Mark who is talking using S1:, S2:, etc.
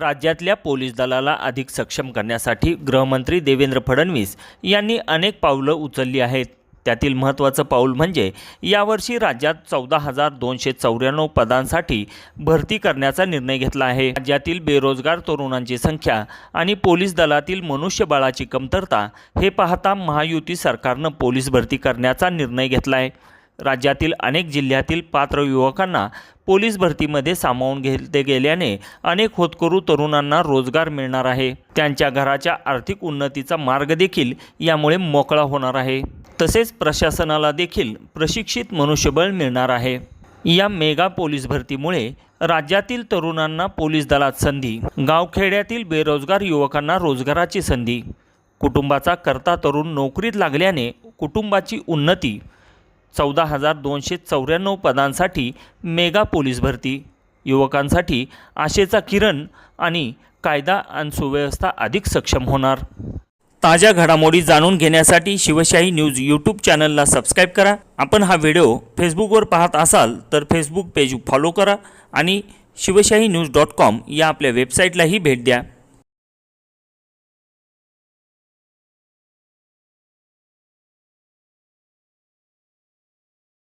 S1: राज्यातल्या पोलीस दलाला अधिक सक्षम करण्यासाठी गृहमंत्री देवेंद्र फडणवीस यांनी अनेक पावलं उचलली आहेत. त्यातील महत्त्वाचं पाऊल म्हणजे यावर्षी राज्यात चौदा हजार दोनशे चौऱ्याण्णव पदांसाठी भरती करण्याचा निर्णय घेतला आहे. राज्यातील बेरोजगार तरुणांची संख्या आणि पोलीस दलातील मनुष्यबळाची कमतरता हे पाहता महायुती सरकारनं पोलीस भरती करण्याचा निर्णय घेतला आहे राज्यातील अनेक जिल्ह्यातील पात्र युवकांना पोलीस भरतीमध्ये सामावून घेतले गेल्याने अनेक होतकरू तरुणांना रोजगार मिळणार आहे. त्यांच्या घराच्या आर्थिक उन्नतीचा मार्ग देखील यामुळे मोकळा होणार आहे. तसेच प्रशासनाला देखील प्रशिक्षित मनुष्यबळ मिळणार आहे. या मेगा पोलीस भरतीमुळे राज्यातील तरुणांना पोलीस दलात संधी गावखेड्यातील बेरोजगार युवकांना रोजगाराची संधी कुटुंबाचा करता तरुण नोकरीत लागल्याने कुटुंबाची उन्नती चौदा हजार दोनशे चौऱ्याण्णव पदांसाठी मेगा पोलीस भरती. युवकांसाठी आशेचा किरण आणि कायदा आणि सुव्यवस्था अधिक सक्षम होणार. ताज्या घडामोडी जाणून घेण्यासाठी शिवशाही न्यूज यूट्यूब चॅनलला सबस्क्राईब करा. आपण हा व्हिडिओ फेसबुकवर पाहत असाल तर फेसबुक पेज फॉलो करा आणि शिवशाही न्यूज डॉट कॉम या आपल्या वेबसाईटलाही भेट द्या.